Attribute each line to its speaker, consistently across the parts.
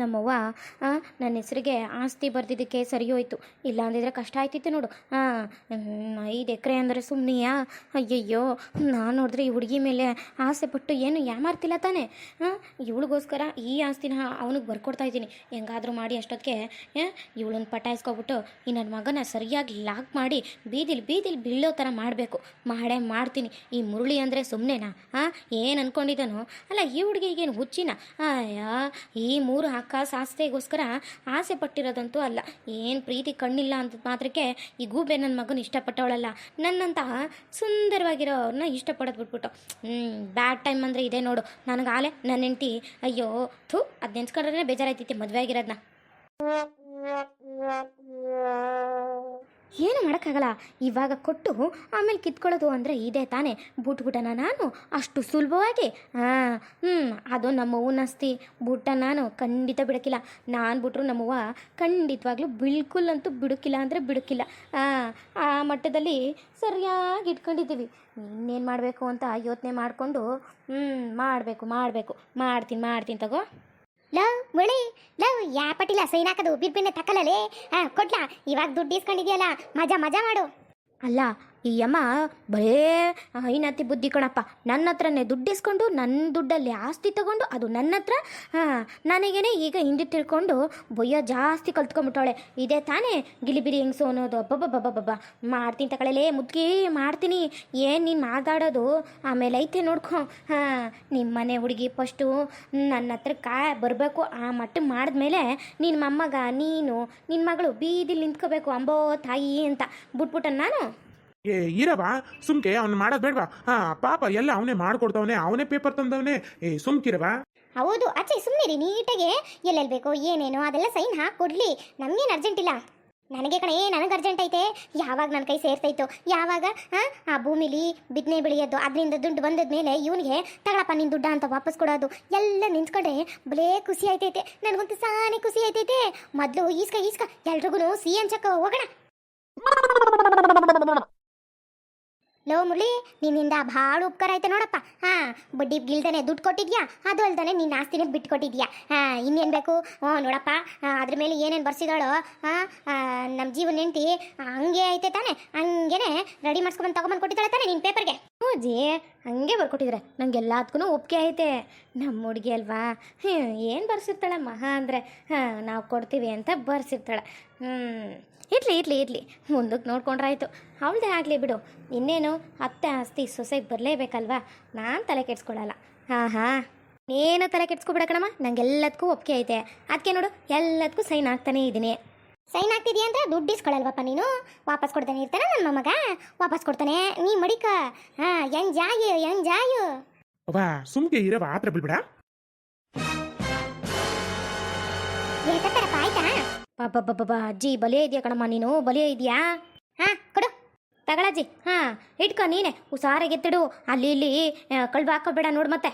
Speaker 1: ನಮ್ಮವ್ವ ನನ್ನ ಹೆಸರಿಗೆ ಆಸ್ತಿ ಬರ್ದಿದ್ದಕ್ಕೆ ಸರಿ ಹೋಯ್ತು. ಇಲ್ಲ ಅಂದಿದ್ರೆ ಕಷ್ಟ ಆಯ್ತಿತ್ತು ನೋಡು. ಹಾಂ ಐದು ಎಕರೆ ಅಂದರೆ ಸುಮ್ಮನೆಯಾ ಅಯ್ಯಯ್ಯೋ, ನಾನು ನೋಡಿದ್ರೆ ಈ ಹುಡುಗಿ ಮೇಲೆ ಆಸೆ ಪಟ್ಟು ಏನು ಯಾಮಾರ್ತಿಲ್ಲ ತಾನೆ? ಹಾಂ ಇವಳಿಗೋಸ್ಕರ ಈ ಆಸ್ತಿನ ಅವನಿಗೆ ಬರ್ಕೊಡ್ತಾ ಇದ್ದೀನಿ. ಹೆಂಗಾದರೂ ಮಾಡಿ ಅಷ್ಟೊತ್ತಿಗೆ ಇವಳನ್ನ ಪಟಾಯಿಸ್ಕೊಬಿಟ್ಟು, ಈ ನನ್ನ ಮಗನ ಸರಿಯಾಗಿ ಲಾಕ್ ಮಾಡಿ ಬೀದಿಲಿ ಬೀದಿಲಿ ಬೀಳೋ ಥರ ಮಾಡಬೇಕು. ಮಾಡೇ ಮಾಡ್ತೀನಿ. ಈ ಮುರುಳಿ ಅಂದರೆ ಸುಮ್ಮನೆನಾ ಹಾಂ ಏನು ಅನ್ಕೊಂಡಿದ್ದಾನೋ ಅಲ್ಲ, ಈ ಹುಡುಗಿಗೇನು ಹುಚ್ಚಿನ? ಅಯ್ಯ ಈ ಮೂರು ಅಕ್ಕ ಸಾಸ್ತೆಗೋಸ್ಕರ ಆಸೆ ಪಟ್ಟಿರೋದಂತೂ ಅಲ್ಲ. ಏನು ಪ್ರೀತಿ ಕಣ್ಣಿಲ್ಲ ಅಂತ ಮಾತ್ರಕ್ಕೆ ಈ ಗೂಬೆ ನನ್ನ ಮಗನ ಇಷ್ಟಪಟ್ಟವಳಲ್ಲ. ನನ್ನಂತಹ ಸುಂದರವಾಗಿರೋರನ್ನ ಇಷ್ಟಪಡೋದು ಬಿಟ್ಬಿಟ್ಟು. ಹ್ಞೂ ಬ್ಯಾಡ್ ಟೈಮ್ ಅಂದರೆ ಇದೆ ನೋಡು. ನನಗೆ ಆಲೆ ನನ್ನ ಹೆಂಡ್ತಿ. ಅಯ್ಯೋ, ಥೂ, ಅದು ನೆನ್ಸ್ಕೊಂಡ್ರೆ ಬೇಜಾರಾಯ್ತೈತಿ ಮದುವೆ ಆಗಿರೋದನ್ನ ಏನು ಮಾಡೋಕ್ಕಾಗಲ್ಲ? ಇವಾಗ ಕೊಟ್ಟು ಆಮೇಲೆ ಕಿತ್ಕೊಳ್ಳೋದು ಅಂದರೆ ಇದೆ ತಾನೇ. ಬಿಟ್ಬಿಟ್ಟನ ನಾನು ಅಷ್ಟು ಸುಲಭವಾಗಿ ಹಾಂ ಹ್ಞೂ ಅದು ನಮ್ಮವ್ವನ ಅಸ್ತಿ. ಬುಟ್ಟ ನಾನು ಖಂಡಿತ ಬಿಡೋಕ್ಕಿಲ್ಲ. ನಾನು ಬಿಟ್ರು ನಮ್ಮವ್ವ ಖಂಡಿತವಾಗ್ಲೂ ಬಿಲ್ಕುಲ್ ಅಂತೂ ಬಿಡೋಕ್ಕಿಲ್ಲ ಅಂದರೆ ಬಿಡೋಕ್ಕಿಲ್ಲ. ಆ ಮಟ್ಟದಲ್ಲಿ ಸರಿಯಾಗಿ ಇಟ್ಕೊಂಡಿದ್ದೀವಿ. ಇನ್ನೇನು ಮಾಡಬೇಕು ಅಂತ ಯೋಚನೆ ಮಾಡಿಕೊಂಡು ಹ್ಞೂ ಮಾಡಬೇಕು ಮಾಡಬೇಕು. ಮಾಡ್ತೀನಿ ಮಾಡ್ತೀನಿ ತಗೋ.
Speaker 2: ಲವ್, ಮುಳಿ. ಲವ್ ಯಾ ಪಟಿಲ ಸೈನ್ ಹಾಕೋದು ಬಿರ್ಬಿನ್ನೆ ತಕ್ಕಲೇ ಹಾ ಕೊಡ್ಲಾ ಇವಾಗ ದುಡ್ಡು ಇಸ್ಕೊಂಡಿದ್ಯಲ್ಲ ಮಜಾ ಮಜಾ ಮಾಡು.
Speaker 1: ಅಲ್ಲ ಈ ಯಮ ಬರೇ ಹೈನಾತಿ ಬುದ್ಧಿ ಕಣಪ್ಪ. ನನ್ನ ಹತ್ರನೇ ದುಡ್ಡು ಇಸ್ಕೊಂಡು ನನ್ನ ದುಡ್ಡಲ್ಲಿ ಆಸ್ತಿ ತಗೊಂಡು, ಅದು ನನ್ನ ಹತ್ರ, ಹಾಂ, ನನಗೇನೆ ಈಗ ಹಿಂದೆ ತಿಳ್ಕೊಂಡು ಬೊಯ್ಯ ಜಾಸ್ತಿ ಕಲ್ತ್ಕೊಂಬಿಟ್ಟವಳೆ ಇದೇ ತಾನೇ ಗಿಲಿಬಿರಿ ಹೆಂಗಸು ಅನ್ನೋದು. ಅಬ್ಬಬ್ಬಬ್ಬಬ್ಬ ಮಾಡ್ತೀನಿ ತಗೊಳ್ಳಲೇ ಮುದ್ಗಿ ಮಾಡ್ತೀನಿ. ಏನು ನೀನು ಮಾತಾಡೋದು? ಆಮೇಲೆ ಐತೆ ನೋಡ್ಕೊ. ಹಾಂ ನಿಮ್ಮ ಮನೆ ಹುಡುಗಿ ಫಸ್ಟು ನನ್ನ ಹತ್ರ ಕಾ ಬರಬೇಕು, ಆ ಮಟ್ಟ ಮಾಡಿದ್ಮೇಲೆ ನಿನ್ನ ಮೊಮ್ಮಗ, ನೀನು ನಿನ್ನ ಮಗಳು ಬೀದಿಲಿ ನಿಂತ್ಕೋಬೇಕು ಅಂಬೋ ತಾಯಿ ಅಂತ. ಬಿಟ್ಬಿಟ್ಟ ನಾನು?
Speaker 3: ಏ ಇರವ ಸುಮ್ಕೆ ಅವ್ನು ಮಾಡೋದ್ ಬೇಡವಾ. ಹಾ ಪಾಪ ಎಲ್ಲ ಅವನೇ ಮಾಡ್ಕೊಡ್ತವನೆ ಅವನೇ ಪೇಪರ್ ತಂದವನೆ. ಏ ಸುಮ್ಕಿರವ
Speaker 2: ಹೌದು ಅಚ್ಚೆ ಸುಮ್ಮನಿರಿ ನೀಟಾಗೆ. ಎಲ್ಲೆಲ್ಲಿ ಬೇಕೋ ಏನೇನೋ ಅದೆಲ್ಲ ಸೈನ್ ಹಾಕಿ ಕೊಡ್ಲಿ ನಮ್ಗೇನು ಅರ್ಜೆಂಟ್ ಇಲ್ಲ. ನನಗೆ ಕಣೆ ನನಗೆ ಅರ್ಜೆಂಟ್ ಐತೆ. ಯಾವಾಗ ನನ್ನ ಕೈ ಸೇರ್ತೈತು ಯಾವಾಗ ಆ, ಭೂಮಿಲಿ ಬಿದ್ನೆ ಬೆಳೆಯೋದು ಅದರಿಂದ ದುಡ್ಡು ಬಂದದ್ಮೇಲೆ ಇವನಿಗೆ ತಗಳಪ್ಪ ನಿನ್ನ ದುಡ್ಡ ಅಂತ ವಾಪಸ್ ಕೊಡೋದು. ಎಲ್ಲ ನಿಂತ್ಕೊಂಡೆ ಬಲೇ ಖುಷಿ ಆಯ್ತೈತೆ. ನನಗಂತೂ ಸಾನೆ ಖುಷಿ ಆಯ್ತೈತೆ. ಮೊದಲು ಈಸ್ಕ ಈಸ್ಕ ಎಲ್ರಿಗೂ ಸಿ ಚಕ್ಕ ಹೋಗೋಣ. ಲೋ ಮುರಳಿ ನಿನ್ನಿಂದ ಭಾಳ ಉಪಕಾರ ಐತೆ ನೋಡಪ್ಪ. ಹಾಂ, ಬಡ್ಡಿ ಗಿಲ್ದನೆ ದುಡ್ಡು ಕೊಟ್ಟಿದ್ಯಾ? ಅದು ಅಲ್ದಾನೆ ನಿನ್ನ ಆಸ್ತಿನ ಬಿಟ್ಟು ಕೊಟ್ಟಿದ್ಯಾ ಹಾಂ, ಇನ್ನೇನು ಬೇಕು? ಹ್ಞೂ ನೋಡಪ್ಪ ಅದ್ರ ಮೇಲೆ ಏನೇನು ಬರ್ಸಿದಾಳೋ ಹಾಂ ನಮ್ಮ ಜೀವನ ಹೆಂಡ್ತಿ ಹಂಗೆ ಐತೆ ತಾನೆ. ಹಂಗೇನೆ ರೆಡಿ ಮಾಡಿಸ್ಕೊಂಬಂದು ತಗೊಂಬಂದು ಕೊಟ್ಟಿದ್ದಾಳೆ ತಾನೆ ನಿನ್ನ ಪೇಪರ್ಗೆ
Speaker 1: ಅಜ್ಜಿ ಹಂಗೆ ಬರ್ಕೊಟ್ಟಿದ್ರೆ. ನಂಗೆ ಎಲ್ಲದಕ್ಕೂ ಒಪ್ಪಿಗೆ ಐತೆ. ನಮ್ಮ ಹುಡುಗಿ ಅಲ್ವಾ? ಹ್ಞೂ ಏನು ಬರ್ಸಿರ್ತಾಳೆ ಮಹಾ ಅಂದರೆ? ಹಾಂ, ನಾವು ಕೊಡ್ತೀವಿ ಅಂತ ಬರ್ಸಿರ್ತಾಳೆ. ಹ್ಞೂ ಇರಲಿ ಇರಲಿ ಇರಲಿ. ಮುಂದಕ್ಕೆ ನೋಡ್ಕೊಂಡ್ರಾಯ್ತು. ಅವಳದೇ ಆಗಲಿ ಬಿಡು. ಇನ್ನೇನು ಅತ್ತೆ ಆಸ್ತಿ ಸೊಸೆಗೆ ಬರಲೇಬೇಕಲ್ವಾ? ನಾನು ತಲೆ ಕೆಡ್ಸ್ಕೊಳ್ಳಲ್ಲ ಹಾಂ ಹಾಂ ಏನು ತಲೆ ಕೆಡ್ಸ್ಕೊಬಿಡ ಕಣಮ್ಮ. ನಂಗೆ ಎಲ್ಲದಕ್ಕೂ ಒಪ್ಪಿಗೆ ಐತೆ. ಅದಕ್ಕೆ ನೋಡು ಎಲ್ಲದಕ್ಕೂ ಸೈನ್ ಆಗ್ತಾನೇ ಇದ್ದೀನಿ
Speaker 2: ಸೈನ್ ಆಗ್ತಿದ್ಯಾ ಅಂತ ದುಡ್ಡು ಇಸ್ಕೊಳ್ಳಲ್ವಪ್ಪ ನೀನು? ವಾಪಸ್ ಕೊಡ್ತಾನೆ ಇರ್ತಾನೆ ನನ್ನ ಮೊಮ್ಮಗ? ವಾಪಸ್ ಕೊಡ್ತಾನೆ? ನೀ ಮಡಿಕ. ಹಾಂ ಹೆಂಗ್ ಜಾಯು ಹೆಂಗ್ ಜಾಯು
Speaker 3: ಅವ್ವ ಸುಮ್ಕೆ ಇರವ ಆತ್ರ ಬಿಡ್ಬೇಡ.
Speaker 2: ಆಯ್ತಾ?
Speaker 1: ಪಾಪ ಅಜ್ಜಿ, ಬಲಿಯ ಇದೆಯಾ ಕಣಮ್ಮ ನೀನು? ಬಲಿಯ ಇದೆಯಾ?
Speaker 2: ಹಾ, ಕೊಡು.
Speaker 1: ತಗೊಳಜ್ಜಿ, ಹಾಂ, ಇಟ್ಕೊ ನೀನೆ. ಹುಷಾರಾಗಿ ಗೆತ್ತಿಡು ಅಲ್ಲಿ ಇಲ್ಲಿ ಕಳ್ಬ ಹಾಕೋಬೇಡ ನೋಡು ಮತ್ತೆ.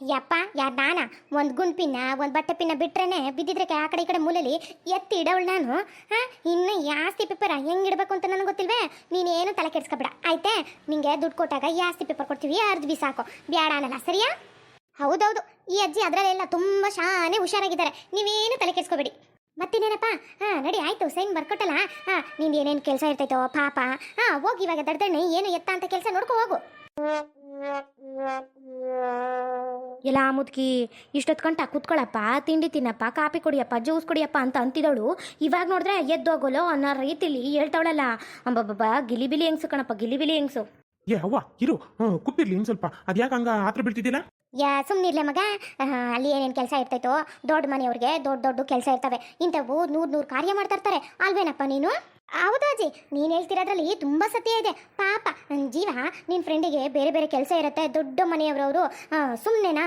Speaker 2: ಯಪ್ಪ, ಯಾರ ನಾನ? ಒಂದು ಗುಂಪಿನ, ಒಂದು ಬಟ್ಟೆ ಪಿನ್ನ ಬಿಟ್ರೇನೆ ಬಿದ್ದಿದ್ರೆ ಆ ಕಡೆ ಈ ಕಡೆ ಮೂಲೆಯಲ್ಲಿ ಎತ್ತಿ ಇಡವಳು ನಾನು? ಹಾ, ಇನ್ನು ಈ ಪೇಪರ್ ಹೆಂಗ್ ಇಡಬೇಕು ಅಂತ ನನಗೆ ಗೊತ್ತಿಲ್ವೇ? ನೀನೇನು ತಲೆ ಕೆಡ್ಸ್ಕೊಬೇಡ. ಆಯ್ತೆ? ನಿಂಗೆ ದುಡ್ಡು ಕೊಟ್ಟಾಗ ಈ ಪೇಪರ್ ಕೊಡ್ತೀವಿ ಅರ್ಧ ಬಿ ಸಾಕು. ಬೇಡ ಅನ್ನಲ್ಲ, ಸರಿಯಾ? ಹೌದೌದು. ಈ ಅಜ್ಜಿ ಅದರಲ್ಲೆಲ್ಲ ತುಂಬ ಶಾನೆ ಹುಷಾರಾಗಿದ್ದಾರೆ. ನೀವೇನು ತಲೆ ಕೆಡ್ಸ್ಕೊಬೇಡಿ. ಮತ್ತಿನ್ನೇನಪ್ಪ ಹಾ ನಡಿ ಆಯ್ತು ಸೈನ್ ಬರ್ಕೊಟ್ಟಲ್ಲ. ಹಾ ನಿಂದು ಏನೇನು ಕೆಲಸ ಇರ್ತೈತೋ ಪಾಪ. ಹಾ ಹೋಗಿ ಇವಾಗ ದಡ್ದಣ್ಣೆ ಏನು ಎತ್ತ ಅಂತ ಕೆಲಸ ನೋಡ್ಕೊ ಹೋಗು.
Speaker 1: ಎಲ್ಲ ಮುದ್ಕಿ ಇಷ್ಟೊತ್ತು ಕಂಟ ಕುತ್ಕೊಳ್ಳಪ್ಪ ತಿಂಡಿ ತಿನ್ನಪ್ಪ ಕಾಪಿ ಕುಡಿಯಪ್ಪ ಜ್ಯೂಸ್ ಕುಡಿಯಪ್ಪ ಅಂತ ಅಂತಿದವಳು ಇವಾಗ ನೋಡಿದ್ರೆ ಎದ್ದೋಗೋಲೋ ಅನ್ನೋ ರೀತಿಲಿ ಹೇಳ್ತಾವಳಲ್ಲ. ಅಂಬಬ್ಬಬ್ಬ ಗಿಲಿಬಿಲಿ ಹೆಂಗ್ಸು ಕಣಪ್ಪ ಗಿಲಿಬಿಲಿ ಹೆಂಗ್ಸು.
Speaker 3: ಏ ಅವ್ವ ಇರು ಕುತ್ತಿರ್ಲಿ ಕೂತಿರ್ಲಿ ಇನ್ ಸ್ವಲ್ಪ. ಅದ್ಯಾಕೆ ಹಂಗ ಆತ್ರ ಬೀಳ್ತಿದ್ದಿಲ್ಲ
Speaker 2: ಯಾ ಸುಮ್ಮನಿರ್ಲೆ ಮಗ. ಅಲ್ಲಿ ಏನೇನು ಕೆಲಸ ಇರ್ತೈತೋ, ದೊಡ್ಡ ಮನೆಯವ್ರಿಗೆ ದೊಡ್ಡ ದೊಡ್ಡ ಕೆಲಸ ಇರ್ತವೆ. ಇಂಥವು ನೂರು ನೂರು ಕಾರ್ಯ ಮಾಡ್ತಾ ಇರ್ತಾರೆ ಅಲ್ವೇನಪ್ಪ ನೀನು? ಹೌದಾಜಿ ನೀನು ಹೇಳ್ತಿರೋದ್ರಲ್ಲಿ ತುಂಬ ಸತ್ಯ ಇದೆ. ಪಾಪ ನನ್ನ ಜೀವ ನಿನ್ನ ಫ್ರೆಂಡಿಗೆ ಬೇರೆ ಬೇರೆ ಕೆಲಸ ಇರುತ್ತೆ. ದೊಡ್ಡ ಮನೆಯವರವರು ಸುಮ್ಮನೆನಾ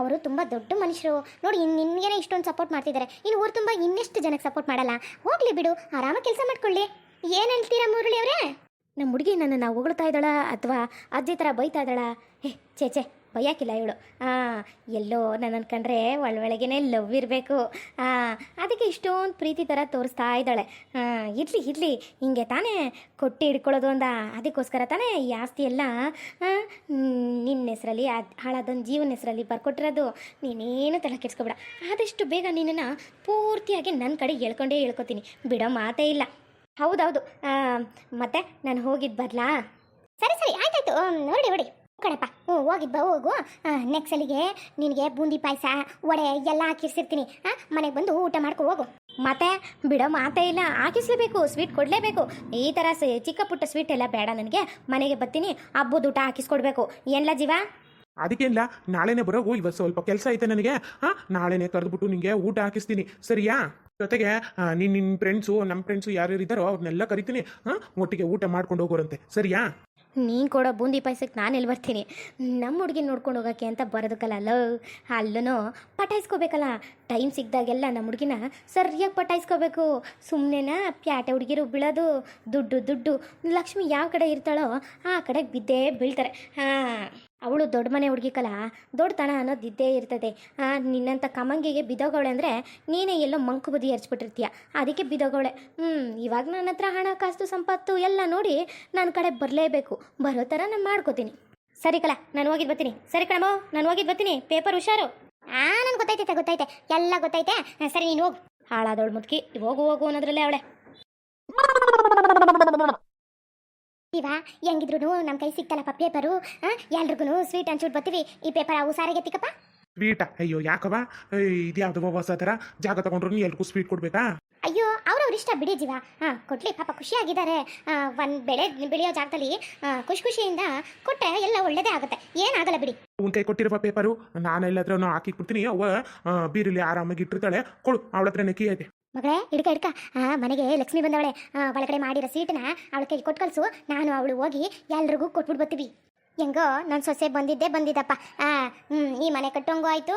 Speaker 2: ಅವರು ತುಂಬ ದೊಡ್ಡ ಮನುಷ್ಯರು. ನೋಡಿ ಇನ್ನು ನಿನಗೇನೆ ಇಷ್ಟೊಂದು ಸಪೋರ್ಟ್ ಮಾಡ್ತಿದ್ದಾರೆ ಇನ್ನು ಊರು ತುಂಬ ಇನ್ನೆಷ್ಟು ಜನಕ್ಕೆ ಸಪೋರ್ಟ್ ಮಾಡಲ್ಲ. ಹೋಗ್ಲಿ ಬಿಡು, ಆರಾಮಾಗಿ ಕೆಲಸ ಮಾಡ್ಕೊಳ್ಳಿ. ಏನು ಹೇಳ್ತೀರಾ ಮುರಳಿ ಅವರೇ?
Speaker 1: ನಮ್ಮ ಹುಡುಗಿ ನನ್ನನ್ನು ಹೊಗಳ್ತಾ ಇದ್ದಾಳ ಅಥವಾ ಅಜ್ಜಿ ಥರ ಬೈತಾ ಇದ್ದಾಳ? ಹೇ, ಛೇ ಚೇ ಬೈಯಾಕಿಲ್ಲ ಇವಳು. ಎಲ್ಲೋ ನನ್ನ ಕಂಡ್ರೆ ಒಳೊಳಗೇನೆ ಲವ್ ಇರಬೇಕು. ಅದಕ್ಕೆ ಇಷ್ಟೊಂದು ಪ್ರೀತಿ ಥರ ತೋರಿಸ್ತಾ ಇದ್ದಾಳೆ. ಇರಲಿ ಇರಲಿ, ಹಿಂಗೆ ತಾನೇ ಕೊಟ್ಟು ಹಿಡ್ಕೊಳ್ಳೋದು ಅಂದ. ಅದಕ್ಕೋಸ್ಕರ ತಾನೇ ಈ ಆಸ್ತಿ ಎಲ್ಲ ನಿನ್ನ ಹೆಸರಲ್ಲಿ ಅದು, ಹಾಳಾದೊಂದು ಜೀವನ ಹೆಸರಲ್ಲಿ ಬರ್ಕೊಟ್ಟಿರೋದು. ನೀನೇನು ತಲೆ ಕೆಡ್ಸ್ಕೊಬೇಡ. ಆದಷ್ಟು ಬೇಗ ನಿನ್ನನ್ನು ಪೂರ್ತಿಯಾಗಿ ನನ್ನ ಕಡೆ ಹೇಳ್ಕೊಂಡೇ ಹೇಳ್ಕೊತೀನಿ. ಬಿಡೋ ಮಾತೇ ಇಲ್ಲ. ಹೌದೌದು. ಮತ್ತೆ ನಾನು ಹೋಗಿದ್ದು ಬರಲಾ?
Speaker 2: ಸರಿ ಸರಿ, ಆಯ್ತಾಯ್ತು. ನೋಡಿ ಹೊರಡಿ ಕಣಪ್ಪ, ಹ್ಞೂ ಹೋಗಿದ್ದ ಹೋಗು. ನೆಕ್ಸ್ಟ್ ಸಲಿಗೆ ನಿನಗೆ ಬೂಂದಿ ಪಾಯಸ, ವಡೆ ಎಲ್ಲ ಹಾಕಿರ್ಸಿರ್ತೀನಿ. ಹಾಂ ಮನೆಗೆ ಬಂದು ಊಟ ಮಾಡ್ಕೊ, ಹೋಗು.
Speaker 1: ಮತ್ತೆ ಬಿಡೋ ಮಾತೇ ಇಲ್ಲ, ಹಾಕಿಸ್ಲೇಬೇಕು ಸ್ವೀಟ್ ಕೊಡಲೇಬೇಕು. ಈ ಥರ ಚಿಕ್ಕ ಪುಟ್ಟ ಸ್ವೀಟ್ ಎಲ್ಲ ಬೇಡ ನನಗೆ. ಮನೆಗೆ ಬರ್ತೀನಿ, ಹಬ್ಬದ ಊಟ ಹಾಕಿಸ್ಕೊಡ್ಬೇಕು. ಎಲ್ಲ ಜೀವ?
Speaker 3: ಅದಕ್ಕೆಲ್ಲ ನಾಳೆನೇ ಬರೋಗು ಇವತ್ತು ಸ್ವಲ್ಪ ಕೆಲಸ ಐತೆ ನನಗೆ. ಹಾಂ ನಾಳೆನೇ ಕರೆದ್ಬಿಟ್ಟು ನಿಂಗೆ ಊಟ ಹಾಕಿಸ್ತೀನಿ. ಸರಿಯಾ? ಜೊತೆಗೆ ನಿನ್ನ ನಿನ್ ನಿನ್ನ ಫ್ರೆಂಡ್ಸು ನಮ್ಮ ಫ್ರೆಂಡ್ಸು ಯಾರ್ಯಾರು ಇದ್ದಾರೋ ಅವ್ರನ್ನೆಲ್ಲ ಕರಿತೀನಿ. ಹಾಂ ಒಟ್ಟಿಗೆ ಊಟ ಮಾಡ್ಕೊಂಡು ಹೋಗೋರಂತೆ. ಸರಿಯಾ?
Speaker 1: ನೀನು ಕೊಡೋ ಬೂಂದಿ ಪಾಯಸಕ್ಕೆ ನಾನು ಎಲ್ಲಿ ಬರ್ತೀನಿ? ನಮ್ಮ ಹುಡುಗಿ ನೋಡ್ಕೊಂಡು ಹೋಗೋಕ್ಕೆ ಅಂತ ಬರೋದಕ್ಕಲ್ಲ, ಲವ್ ಅಲ್ಲೂ ಪಟಾಯಿಸ್ಕೋಬೇಕಲ್ಲ. ಟೈಮ್ ಸಿಕ್ಕಿದಾಗೆಲ್ಲ ನಮ್ಮ ಹುಡುಗಿನ ಸರಿಯಾಗಿ ಪಟಾಯಿಸ್ಕೋಬೇಕು. ಸುಮ್ಮನೆನ ಪ್ಯಾಟೆ ಹುಡುಗಿರು ಬೀಳೋದು, ದುಡ್ಡು ದುಡ್ಡು. ಲಕ್ಷ್ಮಿ ಯಾವ ಕಡೆ ಇರ್ತಾಳೋ ಆ ಕಡೆಗೆ ಬಿದ್ದೇ ಬೀಳ್ತಾರೆ. ಹಾಂ, ಅವಳು ದೊಡ್ಡ ಮನೆ ಹುಡುಗಿಕಲ್ಲ ದೊಡ್ಡತನ ಅನ್ನೋದು ಇದ್ದೇ ಇರ್ತದೆ. ನಿನ್ನಂಥ ಕಮಂಗಿಗೆ ಬಿದೋಗವಳೆ ಅಂದರೆ ನೀನೇ ಎಲ್ಲೋ ಮಂಕು ಬುದ್ಧಿ ಹರಿಸ್ಬಿಟ್ಟಿರ್ತೀಯ ಅದಕ್ಕೆ ಬಿದೋಗವಳೆ. ಹ್ಞೂ ಇವಾಗ ನನ್ನ ಹತ್ರ ಹಣ, ಕಾಸು, ಸಂಪತ್ತು ಎಲ್ಲ ನೋಡಿ ನನ್ನ ಕಡೆ ಬರಲೇಬೇಕು. ಬರೋ ಥರ ನಾನು ಮಾಡ್ಕೋತೀನಿ. ಸರಿ ಕಲ, ನಾನು ಹೋಗಿದ್ದು ಬರ್ತೀನಿ. ಸರಿ ಕಣಮ್ಮ, ನಾನು ಹೋಗಿದ್ದು ಬರ್ತೀನಿ. ಪೇಪರ್ ಹುಷಾರು.
Speaker 2: ಆ ನನ್ಗೆ ಗೊತ್ತೈತೆ ಗೊತ್ತೈತೆ ಎಲ್ಲ ಗೊತ್ತೈತೆ ಸರಿ, ನೀನು ಹೋಗು.
Speaker 1: ಹಾಳಾದವಳು ಮುದುಕಿ. ಹೋಗು ಹೋಗು ಅನ್ನೋದ್ರಲ್ಲೇ ಅವಳೆ.
Speaker 2: ಇವ ಹೆಂಗಿದ್ರು ನಮ್ಮ ಕೈ ಸಿಕ್ತಲ್ಲಪ್ಪ ಪೇಪರು? ಎಲ್ರಿಗೂ ಸ್ವೀಟ್ ಹಂಚ್ಬಿಟ್ಟು ಬರ್ತೀವಿ. ಈ ಪೇಪರ್ ಅವು ಸಾರಿಗೆ ತಿಕ್ಕಪ್ಪ
Speaker 3: ಸ್ವೀಟ? ಅಯ್ಯೋ ಯಾಕವ ಇದ್ಯಾವ್ದು ಹೊಸ ಥರ? ಜಾಗ ತಗೊಂಡ್ರು ಎಲ್ರಿಗೂ ಸ್ವೀಟ್ ಕೊಡ್ಬೇಕಾ?
Speaker 2: ಅಯ್ಯೋ ಅವ್ರವ್ರ ಇಷ್ಟ ಬಿಡಿ ಜೀವ. ಹಾಂ ಕೊಡ್ಲಿ ಪಾಪ ಖುಷಿಯಾಗಿದ್ದಾರೆ. ಒಂದು ಬೆಳೆ ಬೆಳೆಯೋ ಜಾಗದಲ್ಲಿ ಖುಷಿ ಖುಷಿಯಿಂದ ಕೊಟ್ಟೆ ಎಲ್ಲ ಒಳ್ಳೇದೇ ಆಗುತ್ತೆ. ಏನಾಗಲ್ಲ ಬಿಡಿ.
Speaker 3: ಉನ್ ಕೈ ಕೊಟ್ಟಿರುವ ಪೇಪರು ನಾನು ಎಲ್ಲಾದ್ರೂ ಹಾಕಿ ಕೊಡ್ತೀನಿ ಅವ ಆ, ಬೀರಲ್ಲಿ ಆರಾಮಾಗಿ ಇಟ್ಟಿರ್ತಾಳೆ. ಕೊಡು ಅವಳ ಹತ್ರನೇ ಕೀ ಐತೆ
Speaker 2: ಮಗಳೇ ಹಿಡ್ಕ ಹಿಡ್ಕ ಮನೆಗೆ ಲಕ್ಷ್ಮಿ ಬಂದವಳೆ. ಒಳಗಡೆ ಮಾಡಿರೋ ಸೀಟನ್ನ ಅವಳ ಕೈ ಕೊಟ್ಟು ಕಳ್ಸು ನಾನು ಅವಳು ಹೋಗಿ ಎಲ್ರಿಗೂ ಕೊಟ್ಬಿಟ್ಟು ಬರ್ತೀವಿ ಹೆಂಗೋ ನನ್ನ ಸೊಸೆ ಬಂದಿದ್ದೆ ಬಂದಿದ್ದಪ್ಪ ಹ್ಞೂ ಈ ಮನೆ ಕಟ್ಟೋಂಗೂ ಆಯಿತು.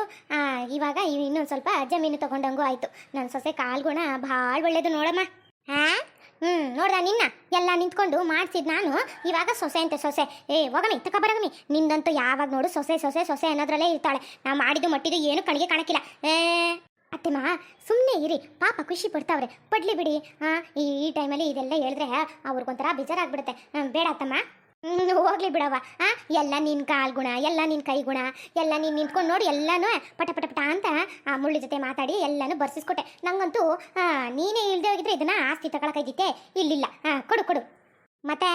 Speaker 2: ಇವಾಗ ಇವ್ ಇನ್ನೊಂದು ಸ್ವಲ್ಪ ಜಮೀನು ತಗೊಂಡಂಗೂ ಆಯಿತು. ನನ್ನ ಸೊಸೆ ಕಾಲ್ಗುಣ ಭಾಳ ಒಳ್ಳೇದು ನೋಡಮ್ಮ. ಹಾಂ ಹ್ಞೂ ನೋಡ್ದ ನಿನ್ನ? ಎಲ್ಲ ನಿಂತ್ಕೊಂಡು ಮಾಡ್ಸಿದ್ ನಾನು. ಇವಾಗ ಸೊಸೆ ಅಂತೆ ಸೊಸೆ. ಏ, ಹೋಗಮಿ, ತಕ ಬರಗಮಿ. ನಿಂದಂತೂ ಯಾವಾಗ ನೋಡು ಸೊಸೆ ಸೊಸೆ ಸೊಸೆ ಅನ್ನೋದ್ರಲ್ಲೇ ಇರ್ತಾಳೆ. ನಾ ಮಾಡಿದ್ದು ಮಟ್ಟಿದ್ದು ಏನು ಕಣಿಗೆ ಕಾಣಕ್ಕಿಲ್ಲ ಏ ಅತ್ತೆಮ್ಮ ಸುಮ್ಮನೆ ಇರಿ. ಪಾಪ ಖುಷಿ ಪಡ್ತಾವ್ರೆ. ಪಡ್ಲಿ ಬಿಡಿ. ಹಾಂ ಈ ಟೈಮಲ್ಲಿ ಇದೆಲ್ಲ ಹೇಳಿದ್ರೆ ಅವ್ರಿಗೊಂಥರ ಬೇಜಾರಾಗ್ಬಿಡುತ್ತೆ. ಬೇಡ ಅತ್ತಮ್ಮ. ಹೋಗ್ಲಿ ಬಿಡವ ಆ ಎಲ್ಲ ನಿನ್ ಕಾಲ್ ಗುಣ ಎಲ್ಲ ನಿನ್ ಕೈ ಗುಣ ಎಲ್ಲ ನೀನ್ ನಿಂತ್ಕೊಂಡು ನೋಡಿ ಎಲ್ಲಾನು ಪಟ ಪಟ ಪಟ ಅಂತ ಆ ಮುಳ್ಳಿ ಜೊತೆ ಮಾತಾಡಿ ಎಲ್ಲಾನು ಬರ್ಸಿಸ್ಕೊಟ್ಟೆ. ನಂಗಂತೂ ಆ, ನೀನೇ ಇಲ್ದೆ ಹೋಗಿದ್ರೆ ಇದನ್ನ ಆಸ್ತಿ ತಗೊಳಕೈದಿತ್ತೆ ಇಲ್ಲಿಲ್ಲ. ಹಾಂ ಕೊಡು ಕೊಡು. ಮತ್ತೆ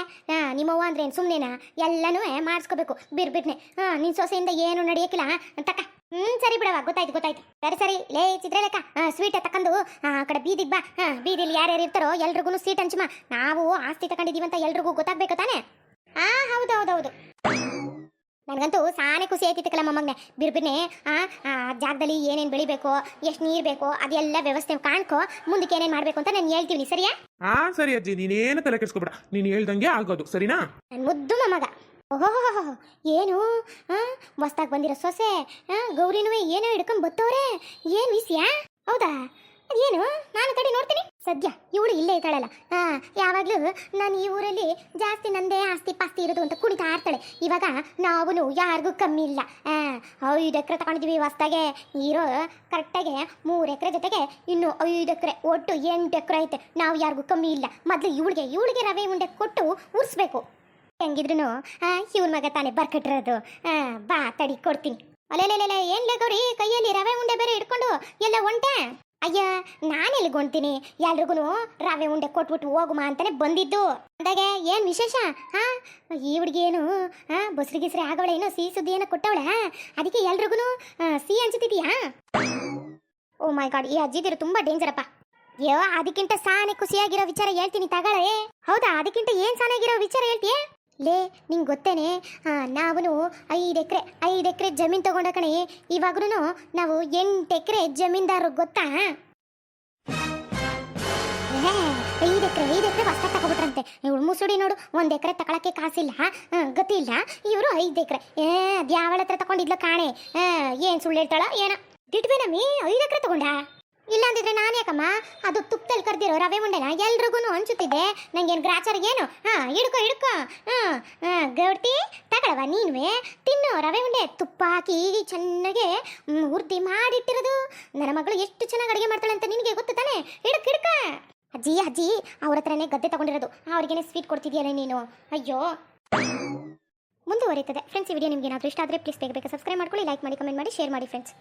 Speaker 2: ನಿಮ್ಮವ್ವ ಅಂದ್ರೆ ಏನು ಸುಮ್ಮನೆನಾ ಎಲ್ಲನೂ ಮಾಡಿಸ್ಕೋಬೇಕು. ಬಿರ್ಬಿಟ್ನೆ ಹಾಂ ನಿನ್ನ ಸೊಸೆಯಿಂದ ಏನು ನಡೆಯಕ್ಕಿಲ್ಲ ತಕ್ಕ. ಹ್ಮ್ ಸರಿ ಬಿಡವ ಗೊತ್ತಾಯ್ತು ಗೊತ್ತಾಯ್ತು. ಸರಿ ಸರಿ. ಲೇ ಚಿತ್ರಲೇಖ ಸ್ವೀಟ್ ತಕೊಂಡು ಆ ಕಡೆ ಬೀದಿಗೆ ಬಾ. ಬೀದಿಲಿ ಯಾರ್ಯಾರು ಇರ್ತಾರೋ ಎಲ್ರಿಗೂ ಸೀಟ್ ಹಂಚಮ್ಮ ನಾವು ಆಸ್ತಿ ತಕೊಂಡಿದೀವಿ ಅಂತ ಎಲ್ರಿಗೂ ಗೊತ್ತಾಗ್ಬೇಕು ತಾನೇ? ಹಾ ಹೌದು ಹೌದು ಹೌದು. ನನಗಂತೂ ಸಾನೆ ಖುಷಿ ಆಯ್ತಿತ್ತಕ್ಕಲ್ಲ ಮೊಮ್ಮಗನೆ. ಬಿರ್ಬಿನೆ ಆ ಜಾಗದಲ್ಲಿ ಏನೇನು ಬೆಳಿಬೇಕು ಎಷ್ಟು ನೀರು ಬೇಕು ಅದೆಲ್ಲ ವ್ಯವಸ್ಥೆ ಕಾಣ್ಕೋ ಮುಂದಕ್ಕೆ ಏನೇನು ಮಾಡಬೇಕು ಅಂತ ನಾನು ಹೇಳ್ತೀನಿ ಸರಿಯಾ?
Speaker 3: ಹಾ ಸರಿ ಅಜ್ಜಿ ನೀನೇನು ತಲೆ ಕೆಡಿಸ್ಕೊಬೇಡ. ನೀನು ಹೇಳ್ದಂಗೆ ಆಗೋದು ಸರಿನಾ?
Speaker 2: ನನ್ನ ಮುದ್ದು ಮೊಮ್ಮಗ. ಓಹೋ ಏನು? ಹಾಂ ಹೊಸ್ದಾಗಿ ಬಂದಿರೋ ಸೊಸೆ ಹಾಂ ಗೌರಿನೂ ಏನೋ ಹಿಡ್ಕೊಂಡು ಬತ್ತವ್ರೆ. ಏನು ವಿಷಯ? ಹೌದಾ? ಅದೇನು ನಾನು ತಡಿ ನೋಡ್ತೀನಿ? ಸದ್ಯ, ಇವಳು ಇಲ್ಲೇ ಇದ್ದಾಳಲ್ಲ. ಹಾ ಯಾವಾಗಲೂ ನಾನು ಈ ಊರಲ್ಲಿ ಜಾಸ್ತಿ ನಂದೇ ಆಸ್ತಿ ಪಾಸ್ತಿ ಇರೋದು ಅಂತ ಕುಣಿತಾ ಇರ್ತಾಳೆ. ಇವಾಗ ನಾವು ಯಾರಿಗೂ ಕಮ್ಮಿ ಇಲ್ಲ. ಐದು ಎಕರೆ ತಗೊಂಡಿದ್ವಿ ಹೊಸ್ತಾಗೆ ಇರೋ ಕರೆಕ್ಟಾಗಿ ಮೂರು ಎಕರೆ ಜೊತೆಗೆ ಇನ್ನು ಐದು ಎಕರೆ, ಒಟ್ಟು ಎಂಟು ಎಕರೆ ಐತೆ. ನಾವು ಯಾರಿಗೂ ಕಮ್ಮಿ ಇಲ್ಲ. ಮೊದಲು ಇವಳಿಗೆ ಇವಳಿಗೆ ರವೆ ಉಂಡೆ ಕೊಟ್ಟು ಉರ್ಸ್ಬೇಕು. ಹೆಂಗಿದ್ರು ಇವ್ರ ಮಗ ತಾನೇ ಬರ್ಕಟ್ಟಿರೋದು. ಬಾ ತಡಿ, ಕೊಡ್ತೀನಿ. ಅಲ್ಲೇ ಏನ್ ಗೌರಿ, ಕೈಯಲ್ಲಿ ರವೆ ಉಂಡೆ ಬೇರೆ ಇಟ್ಕೊಂಡು ಎಲ್ಲ ಒಂಟೆ? ಅಯ್ಯ ನಾನೆಲ್ಗೊಂತೀನಿ ಎಲ್ರಿಗೂ ರವೆ ಉಂಡೆ ಕೊಟ್ಬಿಟ್ಟು ಹೋಗುಮ ಅಂತಾನೆ ಬಂದಿದ್ದು. ಅಂದಾಗೆ, ಏನ್ ವಿಶೇಷ? ಹಾ? ಈ ಹುಡುಗಿ ಏನು, ಹಾ, ಬಸ್ರಿ ಗಿಸ್ರಿ ಆಗವಳೆ ಏನೋ ಸಿಹಿ ಸುದ್ದಿ ಏನೋ ಕೊಟ್ಟವಳೆ? ಅದಕ್ಕೆ ಎಲ್ರಿಗೂ ಸಿಹಿ ಹಂಚ್ತಿದೀಯಾ ಓ ಮೈ ಗಾಡ್ ಈ ಅಜ್ಜಿದಿರು ತುಂಬಾ ಡೇಂಜರಪ್ಪ ಅಯ್ಯೋ, ಅದಕ್ಕಿಂತ ಸಾನೆ ಖುಷಿಯಾಗಿರೋ ವಿಚಾರ ಹೇಳ್ತೀನಿ ತಗೊಳ್ಳೆ ಹೌದಾ, ಅದಕ್ಕಿಂತ ಏನ್ ಸಾನಾಗಿರೋ ವಿಚಾರ ಹೇಳ್ತೀಯ? ಲೇ, ನಿಂಗೆ ಗೊತ್ತೇನೆ? ನಾವು ಐದು ಎಕರೆ ಐದು ಎಕರೆ ಜಮೀನು ತಗೊಂಡ ಕಣೆ ಇವಾಗ್ರೂ ನಾವು ಎಂಟು ಎಕರೆ ಜಮೀನ್ದಾರು ಗೊತ್ತಾ? ಐದು ಎಕರೆ ಐದು ಎಕರೆ ಹೊಸ ತಗೊಬಿಟ್ರಂತೆ. ಇವಳು ಮುಸುಡಿ ನೋಡು, ಒಂದು ಎಕರೆ ತಗೊಳಕ್ಕೆ ಕಾಸಿಲ್ಲ. ಗತಿ ಇಲ್ಲ ಇವರು ಐದು ಎಕರೆ. ಏ ಅದು ಯಾವಳ ಹತ್ರ ತಗೊಂಡಿದ್ಲು ಕಾಣೆ? ಏನು ಸುಳ್ಳು ಹೇಳ್ತಾಳ, ಏನೋ. ದಿಟ್ಬೇನಮ್ಮಿ ಐದು ಎಕರೆ ತಗೊಂಡ? ಇಲ್ಲ ಅಂದಿದ್ರೆ ನಾನು ಯಾಕಮ್ಮ ಅದು ತುಪ್ಪದಲ್ಲಿ ಕರ್ದಿರೋ ರವೆ ಉಂಡೆನ ಎಲ್ರಿಗೂ ಹಂಚುತ್ತಿದ್ದೆ. ನಂಗೇನು ಏನು? ಹಾ, ಹಿಡ್ಕೊ ಹಿಡ್ಕೊ. ಹಾಂ ಹಾಂ, ಗೌಡ್ತಿ, ತಗೊಳವ ನೀನುವೆ? ತಿನ್ನು ರವೆ ಉಂಡೆ ತುಪ್ಪ ಹಾಕಿ ಚೆನ್ನಾಗೆ ಹುರ್ದಿ ಮಾಡಿಟ್ಟಿರೋದು. ನನ್ನ ಮಗಳು ಎಷ್ಟು ಚೆನ್ನಾಗಿ ಅಡುಗೆ ಮಾಡ್ತಾಳೆ ಅಂತ ನಿನಗೆ ಗೊತ್ತು ತಾನೆ? ಹಿಡ್ಕ ಹಿಡ್ಕ. ಅಜ್ಜಿ ಅಜ್ಜಿ, ಅವ್ರ ಹತ್ರನೇ ಗದ್ದೆ ತಗೊಂಡಿರೋದು. ಅವ್ರಿಗೇನೆ ಸ್ವೀಟ್ ಕೊಡ್ತಿದ್ಯಲ್ಲ ನೀನು? ಅಯ್ಯೋ. ಮುಂದುವರಿತದೆ. ಫ್ರೆಂಡ್ಸ್ ಈ ವಿಡಿಯೋ ನಿಮ್ಗೆ ಏನಾದರೂ ಇಷ್ಟ ಆದರೆ ಪ್ಲೀಸ್ ಬೇಗ ಬೇಗ ಸಬ್ಸ್ಕ್ರೈಬ್ ಮಾಡ್ಕೊಳ್ಳಿ ಲೈಕ್ ಮಾಡಿ ಕಮೆಂಟ್ ಮಾಡಿ ಶೇರ್ ಮಾಡಿ ಫ್ರೆಂಡ್ಸ್